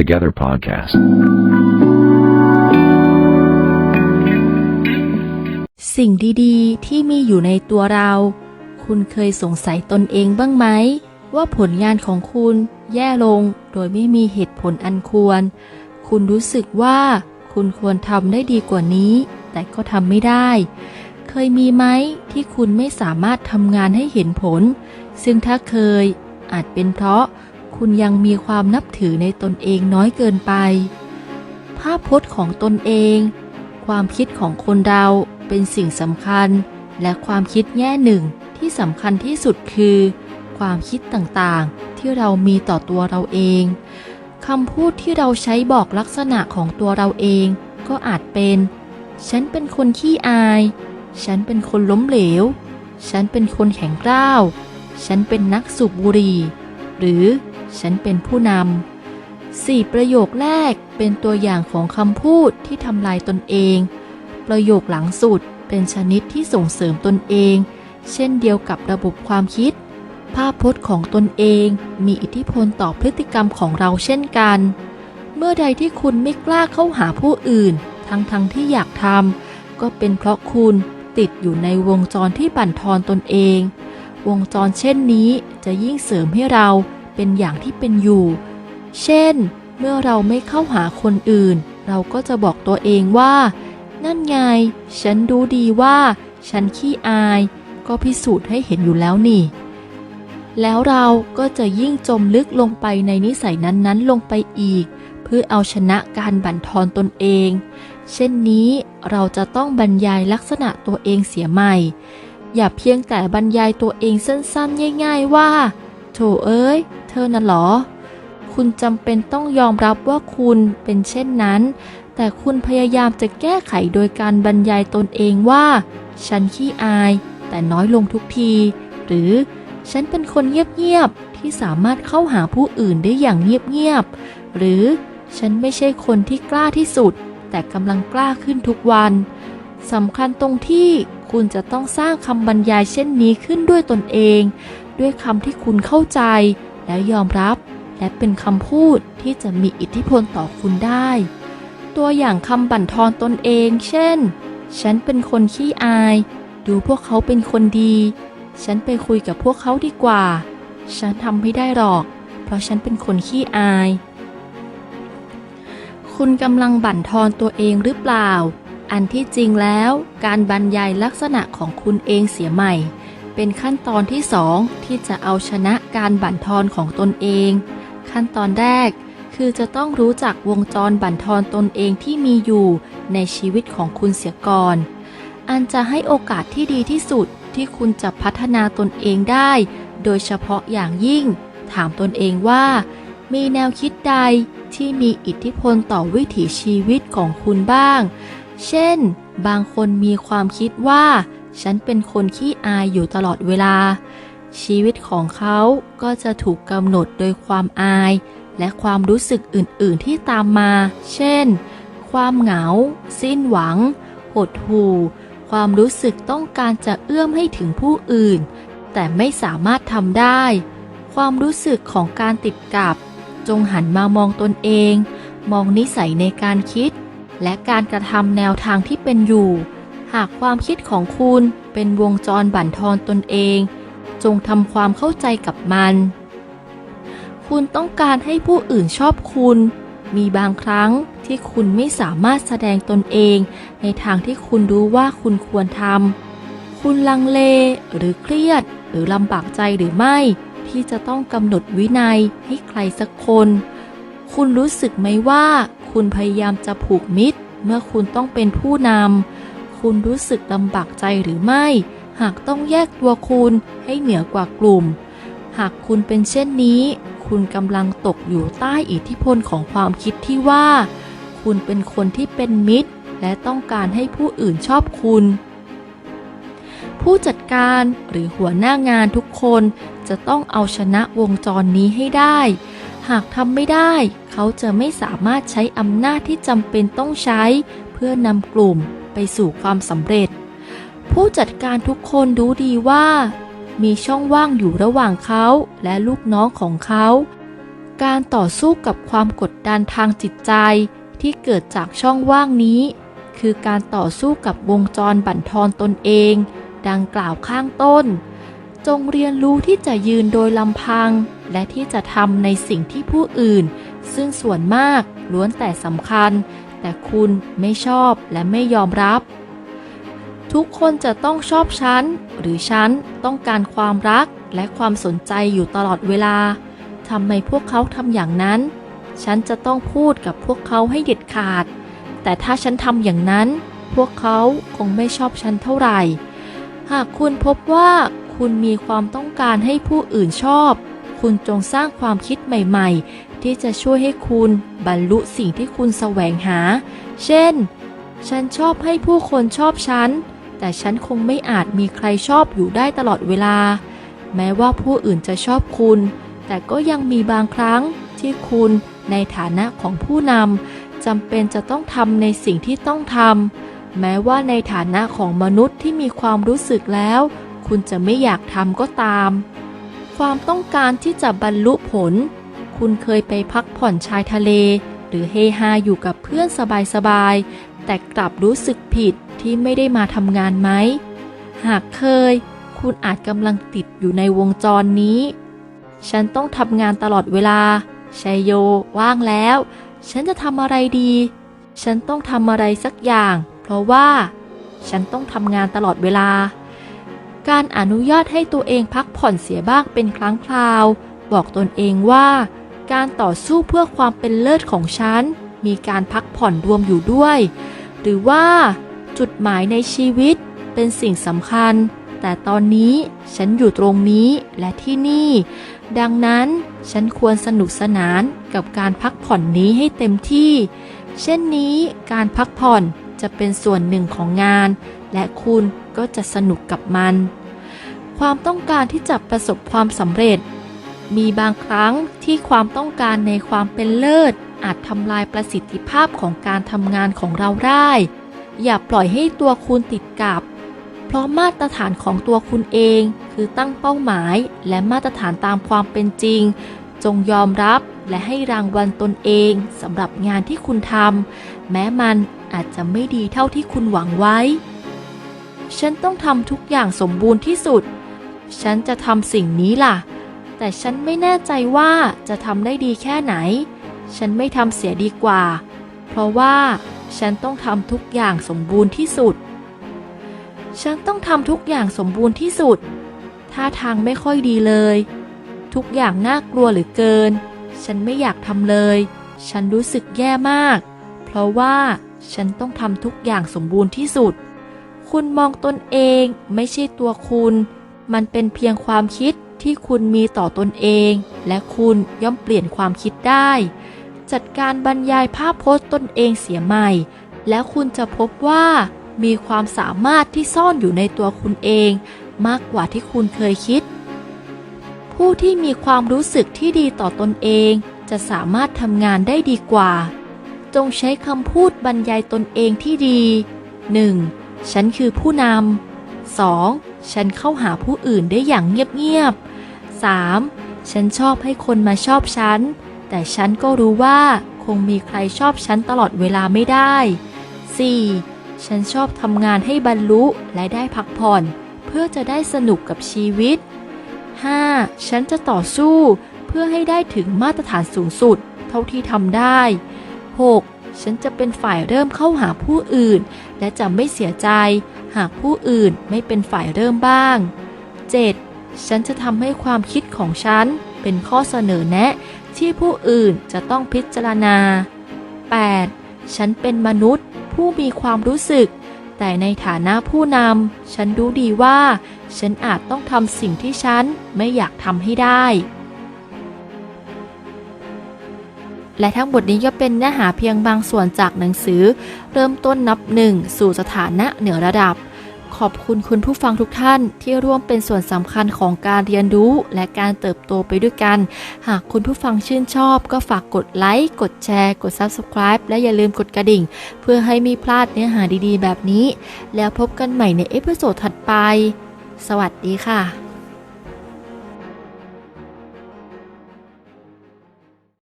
Together Podcast. สิ่งดีๆ ที่มีอยู่ในตัวเรา คุณเคยสงสัยตนเองบ้างไหม ว่าผลงานของคุณแย่ลงโดยไม่มีเหตุผลอันควร คุณรู้สึกว่าคุณควรทำได้ดีกว่านี้ แต่ก็ทำไม่ได้ เคยมีไหมที่คุณไม่สามารถทำงานให้เห็นผล ซึ่งถ้าเคยอาจเป็นเพราะ คุณยังมีความนับถือในตนเองน้อยเกินไป ภาพพจน์ของตนเอง ความคิดของคนเราเป็นสิ่งสำคัญ และความคิดแง่หนึ่งที่สำคัญที่สุดคือ ความคิดต่างๆ ที่เรามีต่อตัวเราเองคำพูดที่เราใช้บอกลักษณะของตัวเราเองก็อาจเป็น ฉันเป็นคนขี้อาย ฉันเป็นคนล้มเหลว ฉันเป็นคนแข็งกร้าว ฉันเป็นนักสูบบุหรี่ หรือ ฉันเป็นผู้นำสี่ประโยคแรกเป็นตัวอย่างของคำพูดที่ทำลายตนเอง ประโยคหลังสุดเป็นชนิดที่ส่งเสริมตนเอง เช่นเดียวกับระบบความคิด ภาพพจน์ของตนเองมีอิทธิพลต่อพฤติกรรมของเราเช่นกัน เมื่อใดที่คุณไม่กล้าเข้าหาผู้อื่น ทั้งๆทที่อยากทำก็เป็นเพราะคุณติดอยู่ในวงจรที่บั่นทอนตนเอง วงจรเช่นนี้จะยิ่งเสริมให้เรา เป็นอย่างที่เป็นอยู่ เช่น เมื่อเราไม่เข้าหาคนอื่น เราก็จะบอกตัวเองว่า นั่นไง ฉันรู้ดีว่า ฉันขี้อาย ก็พิสูจน์ให้เห็นอยู่แล้วนี่ แล้วเราก็จะยิ่งจมลึกลงไปในนิสัยนั้นๆ ลงไปอีก เพื่อเอาชนะการบั่นทอนตนเอง เช่นนี้เราจะต้องบรรยายลักษณะตัวเองเสียใหม่อย่าเพียงแต่บรรยายตัวเองสั้นๆ ง่าย ๆ ว่า โถเอ้ย เธอน่ะหรอ คุณจำเป็นต้องยอมรับว่าคุณเป็นเช่นนั้น แต่คุณพยายามจะแก้ไขโดยการบรรยายตนเองว่า ฉันขี้อาย แต่น้อยลงทุกที หรือฉันเป็นคนเงียบๆที่สามารถเข้าหาผู้อื่นได้อย่างเงียบๆ หรือฉันไม่ใช่คนที่กล้าที่สุด แต่กำลังกล้าขึ้นทุกวันสำคัญตรงที่คุณจะต้องสร้างคำบรรยายเช่นนี้ขึ้นด้วยตนเอง ด้วยคำที่คุณเข้าใจ และยอมรับและเป็นคำพูดที่จะมีอิทธิพลต่อคุณได้ ตัวอย่างคำบั่นทอนตนเอง เช่น ฉันเป็นคนขี้อาย ดูพวกเขาเป็นคนดี ฉันไปคุยกับพวกเขาดีกว่า ฉันทำไม่ได้หรอก เพราะฉันเป็นคนขี้อาย คุณกำลังบั่นทอนตัวเองหรือเปล่า อันที่จริงแล้ว การบรรยายลักษณะของคุณเองเสียใหม่ เป็นขั้นตอนที่สองที่จะเอาชนะการบั่นทอนของตนเอง ขั้นตอนแรก คือจะต้องรู้จักวงจรบั่นทอนตนเองที่มีอยู่ในชีวิตของคุณเสียก่อน อันจะให้โอกาสที่ดีที่สุดที่คุณจะพัฒนาตนเองได้ โดยเฉพาะอย่างยิ่ง ถามตนเองว่า มีแนวคิดใดที่มีอิทธิพลต่อวิถีชีวิตของคุณบ้าง เช่น บางคนมีความคิดว่า ฉันเป็นคนขี้อายอยู่ตลอดเวลา ชีวิตของเขาก็จะถูกกำหนดโดยความอาย และความรู้สึกอื่น ๆ ที่ตามมา เช่น ความเหงา สิ้นหวัง หดหู่ ความรู้สึกต้องการจะเอื้อมให้ถึงผู้อื่น แต่ไม่สามารถทำได้ ความรู้สึกของการติดกับ จงหันมามองตนเอง มองนิสัยในการคิด และการกระทำแนวทางที่เป็นอยู่ หากความคิดของคุณเป็นวงจรบั่นทอนตนเอง จงทำความเข้าใจกับมัน คุณต้องการให้ผู้อื่นชอบคุณ มีบางครั้งที่คุณไม่สามารถแสดงตนเอง ในทางที่คุณรู้ว่าคุณควรทำ คุณลังเลหรือเครียด หรือลำบากใจหรือไม่ ที่จะต้องกำหนดวินัยให้ใครสักคน คุณรู้สึกไหมว่า คุณพยายามจะผูกมิตร เมื่อคุณต้องเป็นผู้นำ คุณรู้สึกลำบากใจหรือไม่ หากต้องแยกตัวคุณให้เหนือกว่ากลุ่ม หากคุณเป็นเช่นนี้ คุณกำลังตกอยู่ใต้อิทธิพลของความคิดที่ว่า คุณเป็นคนที่เป็นมิตร และต้องการให้ผู้อื่นชอบคุณ ผู้จัดการหรือหัวหน้างานทุกคนจะต้องเอาชนะวงจรนี้ให้ได้ หากทำไม่ได้ เขาจะไม่สามารถใช้อำนาจที่จำเป็นต้องใช้ เพื่อนำกลุ่ม ไปสู่ความสำเร็จ ผู้จัดการทุกคนรู้ดีว่า มีช่องว่างอยู่ระหว่างเขาและลูกน้องของเขา การต่อสู้กับความกดดันทางจิตใจที่เกิดจากช่องว่างนี้ คือการต่อสู้กับวงจรบั่นทอนตนเอง ดังกล่าวข้างต้น จงเรียนรู้ที่จะยืนโดยลำพัง และที่จะทำในสิ่งที่ผู้อื่น ซึ่งส่วนมากล้วนแต่สำคัญ แต่คุณไม่ชอบและไม่ยอมรับ ทุกคนจะต้องชอบฉัน หรือฉันต้องการความรักและความสนใจอยู่ตลอดเวลาทำไมพวกเขาทำอย่างนั้น ฉันจะต้องพูดกับพวกเขาให้เด็ดขาด แต่ถ้าฉันทำอย่างนั้น พวกเขาคงไม่ชอบฉันเท่าไหร่ หากคุณพบว่าคุณมีความต้องการให้ผู้อื่นชอบ คุณจงสร้างความคิดใหม่ ๆ ที่จะช่วยให้คุณบรรลุสิ่งที่คุณแสวงหา เช่น ฉันชอบให้ผู้คนชอบฉัน แต่ฉันคงไม่อาจมีใครชอบอยู่ได้ตลอดเวลา แม้ว่าผู้อื่นจะชอบคุณ แต่ก็ยังมีบางครั้งที่คุณในฐานะของผู้นำจำเป็นจะต้องทำในสิ่งที่ต้องทำแม้ว่าในฐานะของมนุษย์ที่มีความรู้สึกแล้ว คุณจะไม่อยากทำก็ตาม ความต้องการที่จะบรรลุผล คุณเคยไปพักผ่อนชายทะเล หรือเฮฮาอยู่กับเพื่อนสบายๆ แต่กลับรู้สึกผิดที่ไม่ได้มาทำงานไหม หากเคย คุณอาจกำลังติดอยู่ในวงจรนี้ ฉันต้องทำงานตลอดเวลา ชัยโย ว่างแล้ว ฉันจะทำอะไรดี ฉันต้องทำอะไรสักอย่าง เพราะว่า ฉันต้องทำงานตลอดเวลา การอนุญาตให้ตัวเองพักผ่อนเสียบ้างเป็นครั้งคราว บอกตนเองว่า การต่อสู้เพื่อความเป็นเลิศของฉัน มีการพักผ่อนรวมอยู่ด้วย หรือว่า จุดหมายในชีวิตเป็นสิ่งสำคัญ แต่ตอนนี้ฉันอยู่ตรงนี้และที่นี่ ดังนั้นฉันควรสนุกสนานกับการพักผ่อนนี้ให้เต็มที่ เช่นนี้การพักผ่อนจะเป็นส่วนหนึ่งของงาน และคุณก็จะสนุกกับมัน ความต้องการที่จะประสบความสำเร็จ มีบางครั้งที่ความต้องการในความเป็นเลิศ อาจทำลายประสิทธิภาพของการทำงานของเราได้ อย่าปล่อยให้ตัวคุณติดกับ เพราะมาตรฐานของตัวคุณเอง คือตั้งเป้าหมาย และมาตรฐานตามความเป็นจริง จงยอมรับและให้รางวัลตนเองสำหรับงานที่คุณทำแม้มันอาจจะไม่ดีเท่าที่คุณหวังไว้ ฉันต้องทำทุกอย่างสมบูรณ์ที่สุด ฉันจะทำสิ่งนี้ล่ะ แต่ฉันไม่แน่ใจว่าจะทำได้ดีแค่ไหน ฉันไม่ทำเสียดีกว่า เพราะว่าฉันต้องทำทุกอย่างสมบูรณ์ที่สุด ฉันต้องทำทุกอย่างสมบูรณ์ที่สุด ท่าทางไม่ค่อยดีเลย ทุกอย่างน่ากลัวหลือเกิน ฉันไม่อยากทำเลย ฉันรู้สึกแย่มาก เพราะว่าฉันต้องทำทุกอย่างสมบูรณ์ที่สุด คุณมองตนเองไม่ใช่ตัวคุณ มันเป็นเพียงความคิด ที่คุณมีต่อตนเอง และคุณย่อมเปลี่ยนความคิดได้ จัดการบรรยายภาพโพสต์ตนเองเสียใหม่ แล้วคุณจะพบว่ามีความสามารถที่ซ่อนอยู่ในตัวคุณเอง มากกว่าที่คุณเคยคิด ผู้ที่มีความรู้สึกที่ดีต่อตนเอง จะสามารถทำงานได้ดีกว่า จงใช้คำพูดบรรยายตนเองที่ดี 1. ฉันคือผู้นำ 2. ฉันเข้าหาผู้อื่นได้อย่างเงียบๆ 3. ฉันชอบให้คนมาชอบฉัน แต่ฉันก็รู้ว่าคงมีใครชอบฉันตลอดเวลาไม่ได้ 4. ฉันชอบทำงานให้บรรลุและได้พักผ่อน เพื่อจะได้สนุกกับชีวิต 5. ฉันจะต่อสู้เพื่อให้ได้ถึงมาตรฐานสูงสุด เท่าที่ทำได้ 6. ฉันจะเป็นฝ่ายเริ่มเข้าหาผู้อื่น และจะไม่เสียใจ หากผู้อื่นไม่เป็นฝ่ายเริ่มบ้าง 7. ฉันจะทำให้ความคิดของฉันเป็นข้อเสนอแนะ ที่ผู้อื่นจะต้องพิจารณา 8. ฉันเป็นมนุษย์ผู้มีความรู้สึก แต่ในฐานะผู้นำฉันรู้ดีว่า ฉันอาจต้องทำสิ่งที่ฉันไม่อยากทำให้ได้ และทั้งหมดนี้ก็เป็นเนื้อหาเพียงบางส่วนจากหนังสือ เริ่มต้นนับหนึ่งสู่สถานะเหนือระดับ ขอบคุณคุณผู้ฟังทุกท่านที่ร่วมเป็นส่วนสำคัญของการเรียนรู้และการเติบโตไปด้วยกัน หากคุณผู้ฟังชื่นชอบก็ฝากกดไลค์ กดแชร์ กด Subscribe และอย่าลืมกดกระดิ่ง เพื่อให้ไม่พลาดเนื้อหาดีๆ แบบนี้ แล้วพบกันใหม่ในเอพิโซดถัดไป สวัสดีค่ะ